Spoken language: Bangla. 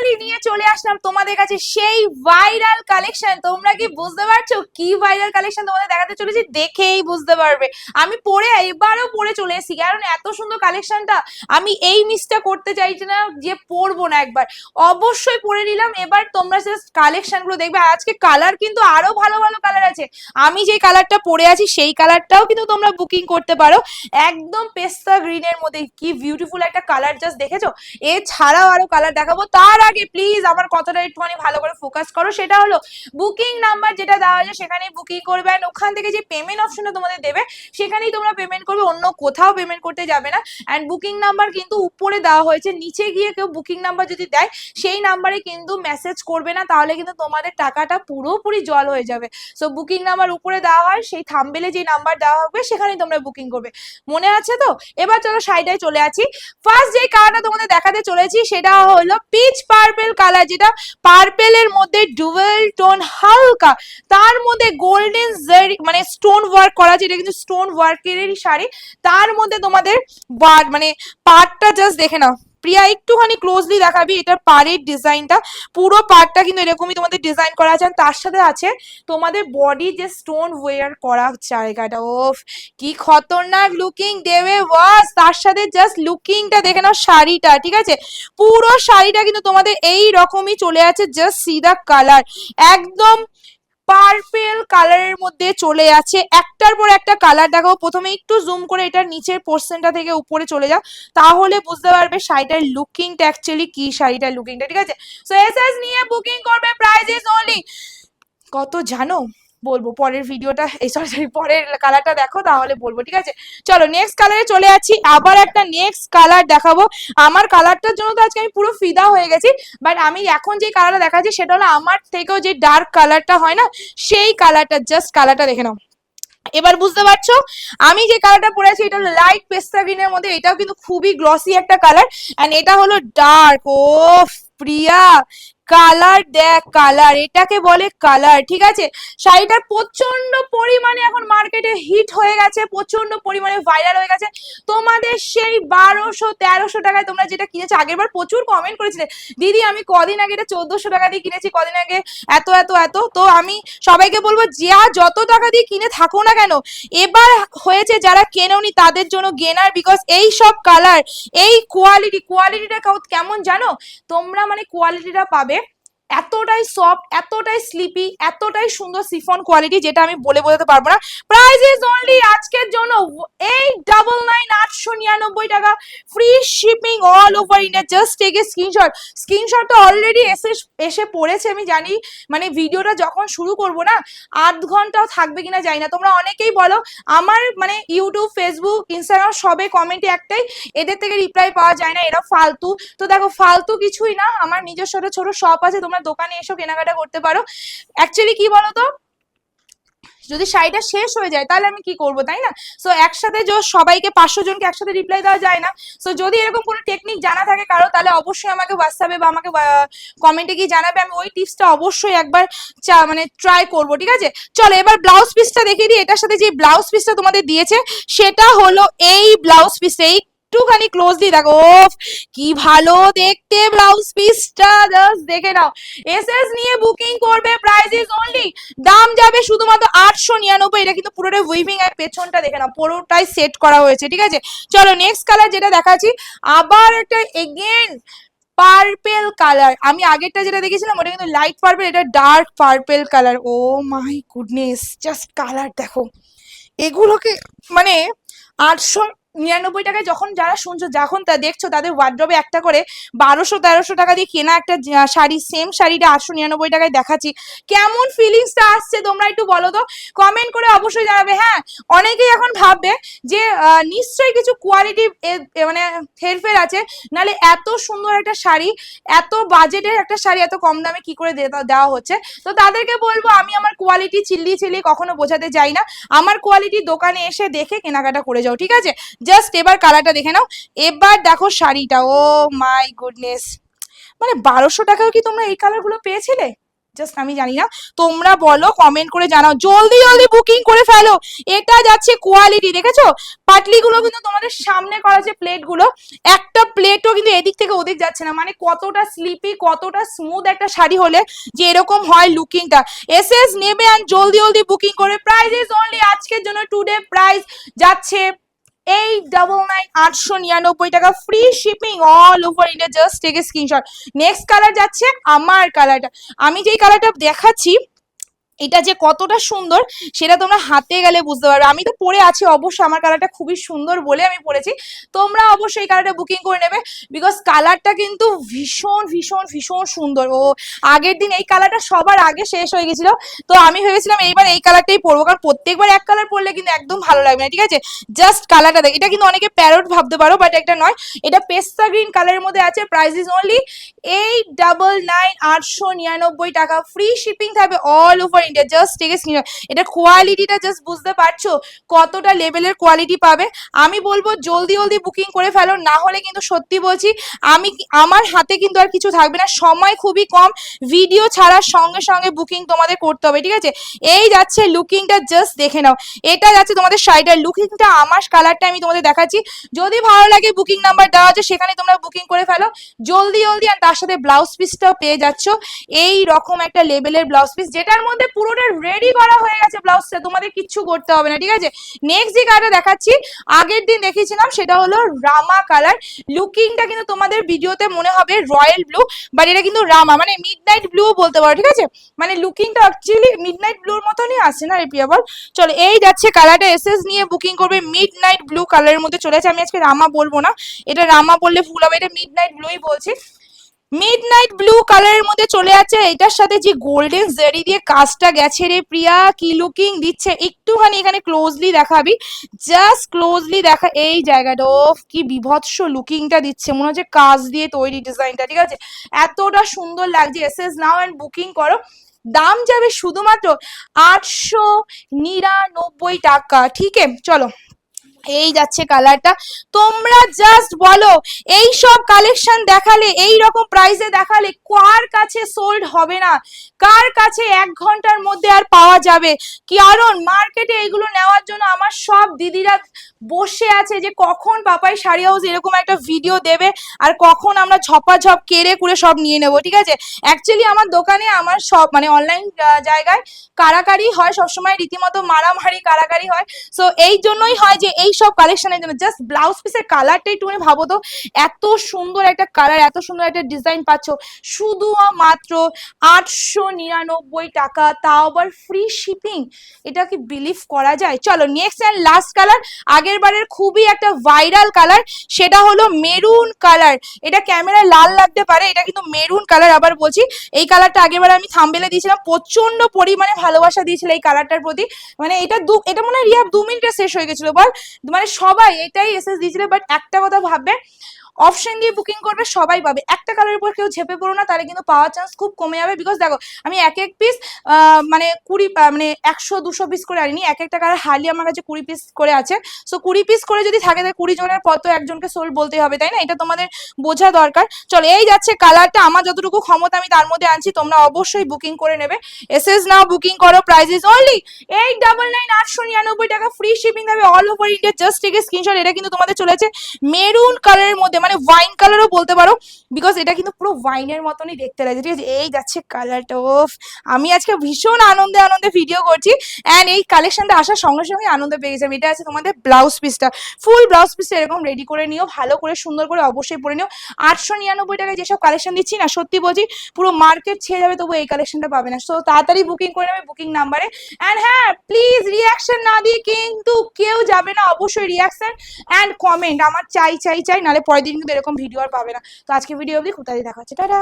ফাইনালি নিয়ে চলে আসলাম তোমাদের কাছে সেই ভাইরাল কালেকশন তোমরা কি বুঝতে পারছ? কি ভাইরাল কালেকশন তোমাদের দেখাতে চলেছি? দেখেই বুঝতে পারবে। আমি পরে এবারও পরে চলে এসেছি। কারণ এত সুন্দর কালেকশনটা আমি এই মিসটা করতে চাইছি না যে পরবো না একবার। অবশ্যই পরে নিলাম। এবার তোমরা জাস্ট কালেকশনগুলো দেখবে। আজকে কালার কিন্তু আরও ভালো ভালো কালার আছে। আমি যে কালারটা পরে আছি, সেই কালারটাও কিন্তু তোমরা বুকিং করতে পারো। একদম পেস্তা গ্রিনের মধ্যে। কি বিউটিফুল একটা কালার জাস্ট দেখেছ? এছাড়াও আরও কালার দেখাবো। তার আগে প্লিজ আমার কথাটা একটুখানি ভালো করে ফোকাস করো। সেটা হলো বুকিং নাম্বার যেটা দেওয়া আছে সেখানেই বুকিং করবে ওখান থেকে যে পেমেন্ট অপশনটা তোমাদের দেবে, সেখানেই তোমরা পেমেন্ট করবে, অন্য কোথাও পেমেন্ট করতে যাবে না। অ্যান্ড বুকিং নাম্বার কিন্তু উপরে দেওয়া হয়েছে, নিচে গিয়ে কেউ বুকিং নাম্বার যদি দেয়, সেই নাম্বারে কিন্তু মেসেজ করবে না, তাহলে কিন্তু তোমাদের টাকাটা পুরোপুরি জল হয়ে যাবে। সো বুকিং নাম্বার উপরে দেওয়া হয়, সেই থাম্বেলে যে নাম্বার দেওয়া হবে, সেখানেই তোমরা বুকিং করবে। মনে আছে তো? এবার চলো সাইডে চলে আছি ফার্স্ট যে কালারটা তোমাদের দেখাতে চলেছি, সেটা হলো পিচ পার্পেল কালার যেটা পার্পেলের মধ্যে ডুয়েল টোন হালকা, তার মধ্যে গোল্ডেন জারি মানে স্টোন ওয়ার্ক করা আছে, এটা কিন্তু স্টোন ওয়ার্কেরই শাড়ি, তার মধ্যে তোমাদের মানে পার্টটা জাস্ট দেখে নাও। প্রিয়া, একটুখানি ক্লোজলি দেখাবি এটার পাড়ের ডিজাইনটা পুরো পার্টটা কিন্তু এরকমই তোমাদের ডিজাইন করা আছে। তার সাথে আছে তোমাদের বডি যে স্টোন ওয়্যার করা জায়গাটা। ওফ, কি খতরনাক লুকিং দেবে ওয়াস তার সাথে জাস্ট লুকিংটা দেখে নাও শাড়িটা, ঠিক আছে? পুরো শাড়িটা কিন্তু তোমাদের এই রকমই চলে আছে জাস্ট সিদা কালার একদম পার্পেল কালারের মধ্যে চলে আছে। একটার পর একটা কালার দেখাবো প্রথমে একটু জুম করে এটার নিচের পোর্শনটা থেকে উপরে চলে যাও। তাহলে বুঝতে পারবে শাড়িটার লুকিংটা অ্যাকচুয়ালি কি শাড়িটার লুকিংটা ঠিক আছে? সো এস নিয়ে বুকিং করবে প্রাইস ইজ অনলি কত জানো? বলব, পরের ভিডিওটা এই সরি পরের কালারটা দেখো, তাহলে বলব, ঠিক আছে? চলো নেক্সট কালারে চলে যাচ্ছি, আবার একটা নেক্সট কালার দেখাবো। আমার কালারটার জন্য তো আজকে আমি পুরো ফিদা হয়ে গেছি বাট আমি এখন যে কালারটা দেখাচ্ছি, সেটা হলো আমার থেকেও যে ডার্ক কালারটা হয় না, সেই কালারটা জাস্ট কালারটা দেখে নাও। এবার বুঝতে পারছ, আমি যে কালারটা পরেছি এটা হলো লাইট পেস্তা মধ্যে, এটাও কিন্তু খুবই গ্লসি একটা কালার এন্ড এটা হলো ডার্ক ও প্রিয়া! কালার দেখ কালার এটাকে বলে কালার ঠিক আছে? শাড়িটা প্রচণ্ড পরিমাণে এখন মার্কেটে হিট হয়ে গেছে প্রচণ্ড পরিমাণে ভাইরাল হয়ে গেছে। তোমাদের সেই বারোশো, তেরোশো টাকায় তোমরা যেটা কিনেছো আগের বার প্রচুর কমেন্ট করেছিলে, দিদি, আমি কদিন আগে এটা চোদ্দশো টাকা দিয়ে কিনেছি, কদিন আগে এত এত এত। তো আমি সবাইকে বলব, যা যত টাকা দিয়ে কিনে থাকো না কেন, এবার হয়েছে যারা কেননি, তাদের জন্য গেনার বিকজ এই সব কালার এই কোয়ালিটি কোয়ালিটিটা কেমন জানো? তোমরা মানে কোয়ালিটিটা পাবে এতটাই সফট এতটাই স্লিপি এতটাই সুন্দর সিফন কোয়ালিটি যেটা আমি বলে বোঝাতে পারব না। প্রাইস ইজ অনলি আজকের জন্য এই ডাবল নাইন আটশো নিরানব্বই টাকা। Free shipping all over India just take a screenshot screenshot তো অলরেডি এসে এসে পড়েছে, আমি জানি। মানে ভিডিওটা যখন শুরু করব না, আধ ঘন্টাও থাকবে কিনা জানি না। তোমরা অনেকেই বলো, আমার মানে ইউটিউব ফেসবুক ইনস্টাগ্রাম সবে কমেন্টে একটাই, এদের থেকে রিপ্লাই পাওয়া যায় না, এরা ফালতু। তো দেখো, ফালতু কিছুই না। আমার নিজস্ব ছোট শপ আছে, তোমরা দোকানে এসো, কেনাকাটা করতে পারো। অ্যাকচুয়ালি কি বলো তো যদি শাড়িটা শেষ হয়ে যায়, তাহলে আমি কি করব, তাই না? সো একসাথে যে সবাইকে পাঁচশো জনকে একসাথে রিপ্লাই দেওয়া যায় না। সো যদি এরকম কোনো টেকনিক জানা থাকে কারও, তাহলে অবশ্যই আমাকে হোয়াটসঅ্যাপে বা আমাকে কমেন্টে গিয়ে জানাবে। আমি ওই টিপসটা অবশ্যই একবার চা মানে ট্রাই করব, ঠিক আছে? চলো, এবার ব্লাউজ পিসটা দেখিয়ে দিই। এটার সাথে যে ব্লাউজ পিসটা তোমাদের দিয়েছে, সেটা হলো এই ব্লাউজ পিস এই একটুখানি ক্লোজলি দেখো, ওফ, কি ভালো দেখতে ব্লাউজ পিসটা জাস্ট দেখে নাও। এসএস নিয়ে বুকিং করবে প্রাইস ইজ অনলি দাম যাবে শুধুমাত্র আটশো নিরানব্বই, এটা কিন্তু পুরোটাই উইভিং আর পেছনটা দেখে নাও, পুরোটাই সেট করা হয়েছে, ঠিক আছে? চলো নেক্সট কালার যেটা দেখাচ্ছি, আবার একটা এগেন পার্পেল কালার আমি আগেরটা যেটা দেখেছিলাম, ওটা কিন্তু লাইট পার্পেল এটা dark purple colour oh my goodness just colour দেখো। এগুলোকে মানে আটশো নিরানব্বই টাকায় যখন যারা শুনছো, যখন তা দেখছ, তাদের ওয়ার্ড্রবে একটা করে বারোশো তেরোশো টাকা দিয়ে কেনা একটা শাড়ি সেম শাড়িটা আটশো নিরানব্বই টাকায় দেখাচ্ছি। কেমন ফিলিংসটা আসছে তোমরা একটু বলো তো? কমেন্ট করে অবশ্যই জানাবে হ্যাঁ? অনেকেই এখন ভাববে যে নিশ্চয়ই কিছু কোয়ালিটি মানে হেরফের আছে। নালে এত সুন্দর একটা শাড়ি, এত বাজেটের একটা শাড়ি, এত কম দামে কি করে দেওয়া হচ্ছে? তো তাদেরকে বলব, আমি আমার কোয়ালিটি চিল্লি চিল্লি কখনো বোঝাতে যাই না। আমার কোয়ালিটি দোকানে এসে দেখে কেনাকাটা করে যাও, ঠিক আছে? জাস্ট এবার কালারটা দেখে নাও। এবার দেখো শাড়িটা। ও মাই গুডনেস মানে বারোশো টাকাও কি তোমরা এই কালারগুলো পেয়েছিলে? জাস্ট আমি জানি না। তোমরা বলো কমেন্ট করে জানাও। জলদি জলদি বুকিং করে ফেলো। এটা যাচ্ছে কোয়ালিটি দেখেছ? পাটলিগুলো কিন্তু তোমাদের সামনে করা যে প্লেটগুলো, একটা প্লেটও কিন্তু এদিক থেকে ওদিক যাচ্ছে না। মানে কতটা স্লিপি কতটা স্মুথ একটা শাড়ি হলে যে এরকম হয় লুকিংটা এস এস নেবে আর জলদি জলদি বুকিং করে। প্রাইস ইজ অনলি আজকের জন্য টুডে প্রাইস যাচ্ছে এইট ডাবল নাইন আটশো নিরানব্বই টাকা free shipping all over India just a screenshot next colour যাচ্ছে আমার কালারটা আমি যেই কালারটা দেখাচ্ছি এটা যে কতটা সুন্দর, সেটা তোমরা হাতে গেলে বুঝতে পারবে। আমি তো পরে আছি, অবশ্যই আমার কালারটা খুবই সুন্দর বলে আমি পরেছি। তোমরা অবশ্যই কালারটা বুকিং করে নেবে বিকজ কালারটা কিন্তু ভীষণ ভীষণ ভীষণ সুন্দর। ও, আগের দিন এই কালারটা সবার আগে শেষ হয়ে গেছিল। তো আমি ভেবেছিলাম এইবার এই কালারটাই পরবো, কারণ প্রত্যেকবার এক কালার পরলে কিন্তু একদম ভালো লাগবে না, ঠিক আছে? জাস্ট কালারটা দেখ, এটা কিন্তু অনেকে প্যারট ভাবতে পারো বাট একটা নয়। এটা পেস্তা গ্রিন কালারের মধ্যে আছে price is only eight double nine আটশো নিরানব্বই টাকা। ফ্রি শিপিং থাকবে অল ওভার জাস্ট স্ক্রিন এটা কোয়ালিটিটা জাস্ট বুঝতে পারছ কতটা লেভেলের কোয়ালিটি পাবে? আমি বলব জলদি জলদি বুকিং করে ফেলো, না হলে কিন্তু সত্যি বলছি আমি আমার হাতে কিন্তু আর কিছু থাকবে না, সময় খুবই কম ভিডিও ছাড়ার সঙ্গে সঙ্গে বুকিং তোমাদের করতে হবে, ঠিক আছে? এই যাচ্ছে লুকিংটা জাস্ট দেখে নাও, এটা যাচ্ছে তোমাদের শাড়িটার লুকিংটা আমার কালারটা আমি তোমাদের দেখাচ্ছি, যদি ভালো লাগে বুকিং নাম্বার দেওয়া আছে, সেখানে তোমরা বুকিং করে ফেলো, জলদি জলদি, আর তার সাথে ব্লাউজ পিসটাও পেয়ে যাচ্ছ, এই রকম একটা লেভেলের ব্লাউজ পিস যেটার মধ্যে পুরোটা রেডি করা হয়ে গেছে ব্লাউজটা তোমাদের কিচ্ছু করতে হবে না, ঠিক আছে? নেক্সট যে কালারটা দেখাচ্ছি, আগের দিন দেখেছিলাম, সেটা হলো রামা কালার লুকিংটা কিন্তু তোমাদের ভিডিওতে মনে হবে রয়্যাল ব্লু বাট এটা কিন্তু রামা মানে মিড নাইট ব্লু বলতে পারো, ঠিক আছে? মানে লুকিংটা অ্যাকচুয়ালি মিড নাইট ব্লুর মতনই আছে না রে প্রিয়া বল? চলো, এই যাচ্ছে কালারটা এসএস নিয়ে বুকিং করবে মিড নাইট ব্লু কালারের মধ্যে চলে যাচ্ছে আমি আজকে রামা বলব না, এটা রামা বললে ভুল হবে, এটা মিড নাইট ব্লুই বলছি। মিড নাইট ব্লু কালারের মধ্যে চলে যাচ্ছে এটার সাথে যে গোল্ডেন জারি দিয়ে কাজটা গেছে রে প্রিয়া, কি লুকিং দিচ্ছে? একটুখানি এখানে ক্লোজলি দেখাবি। জাস্ট ক্লোজলি দেখা, এই জায়গাটা ও কি বিভৎস লুকিংটা দিচ্ছে। মনে হচ্ছে কাজ দিয়ে তৈরি ডিজাইনটা ঠিক আছে? এতটা সুন্দর লাগছে। S S now and booking করো। দাম যাবে শুধুমাত্র আটশো নিরানব্বই টাকা ঠিক আছে চলো। এই যাচ্ছে কালারটা তোমরা জাস্ট বলো, এই সব কালেকশন দেখালে, এই রকম প্রাইসে দেখালে কার কাছে সোল্ড হবে না? কার কাছে এক ঘণ্টার মধ্যে আর পাওয়া যাবে? কারণ মার্কেটে এইগুলো নেওয়ার জন্য আমার সব দিদিরা বসে আছে যে কখন পাপাই শাড়ি হাউস এরকম একটা ভিডিও দেবে আর কখন আমরা ঝপাঝপ কেড়ে কুড়ে সব নিয়ে নেব, ঠিক আছে? অ্যাকচুয়ালি আমার দোকানে আমার সব মানে অনলাইন জায়গায় কারাকারি হয়, সবসময় রীতিমতো মারামারি কারাকারি হয়। সো এই জন্যই হয় যে এই সব কালেকশনের জন্য জাস্ট ব্লাউজ পিসের কালারটা একটু ভাবো তো, এত সুন্দর একটা কালার এত সুন্দর একটা ডিজাইন পাচ্ছ। শুধু মাত্র আটশো নিরানব্বই টাকা, তাও আবার ফ্রি শিপিং এটা কি বিলিভ করা যায়? চলো নেক্সট অ্যান্ড লাস্ট কালার আগের বারের খুবই একটা ভাইরাল কালার সেটা হলো মেরুন কালার এটা ক্যামেরায় লাল লাগতে পারে, এটা কিন্তু মেরুন কালার আবার বলছি। এই কালারটা আগেরবার আমি থাম্বেলে দিয়েছিলাম প্রচণ্ড পরিমাণে ভালোবাসা দিয়েছিল এই কালারটার প্রতি। মানে এটা দু, এটা মনে হয় রিয়া দু মিনিটে শেষ হয়ে গেছিল বল মানে সবাই এটাই এসএস দিয়েছিল বাট একটা কথা ভাববে অপশন দিয়ে বুকিং করবে, সবাই পাবে। একটা কালারের উপর কেউ ঝেপে পড়ো না, তাহলে কিন্তু পাওয়ার চান্স খুব কমে যাবে। বিকজ দেখো, আমি এক এক পিস মানে কুড়ি মানে একশো, দুশো পিস করে আনিনি। এক একটা কালার হার্লি আমার কাছে কুড়ি পিস করে আছে। সো কুড়ি পিস করে যদি থাকে, তাহলে কুড়ি জনের পর তো একজনকে সোল্ড বলতে হবে, তাই না? এটা তোমাদের বোঝা দরকার। চলো, এই যাচ্ছে কালারটা আমার যতটুকু ক্ষমতা আমি তার মধ্যে আনছি, তোমরা অবশ্যই বুকিং করে নেবে। এস এস নাও বুকিং করো price is only eight double nine আটশো নিরানব্বই টাকা। ফ্রি শিপিং হবে all over India just take a screenshot এটা কিন্তু তোমাদের চলেছে। মেরুন কালারের মধ্যে মানে ওয়াইন কালারও বলতে পারো বিকজ এটা কিন্তু পুরো ওয়াইনের মতনই দেখতে লাগছে, ঠিক আছে? এই যাচ্ছে কালারটা ওফ! আমি আজকে ভীষণ আনন্দে আনন্দে ভিডিও করছি অ্যান্ড এই কালেকশনটা আসার সঙ্গে সঙ্গে আনন্দ পেয়ে গেছিলাম এটা আছে তোমাদের ব্লাউজ পিসটা ফুল ব্লাউজ পিসটা এরকম রেডি করে নিও, ভালো করে, সুন্দর করে অবশ্যই পরে নিও। আটশো নিরানব্বই টাকায় যেসব কালেকশন দিচ্ছি না, সত্যি বলছি, পুরো মার্কেট ছেড়ে যাবে তবু এই কালেকশনটা পাবে না। সো তাড়াতাড়ি বুকিং করে নেবে বুকিং নাম্বারে অ্যান্ড হ্যাঁ প্লিজ রিয়াকশন না দিয়ে কিন্তু কেউ যাবে না, অবশ্যই রিয়াকশন অ্যান্ড কমেন্ট আমার চাই চাই চাই, নাহলে পরের দিন কিন্তু এরকম ভিডিও আর পাবে না। তো আজকে ভিডিও অব্দি কোথায় দেখা হচ্ছে টাটা!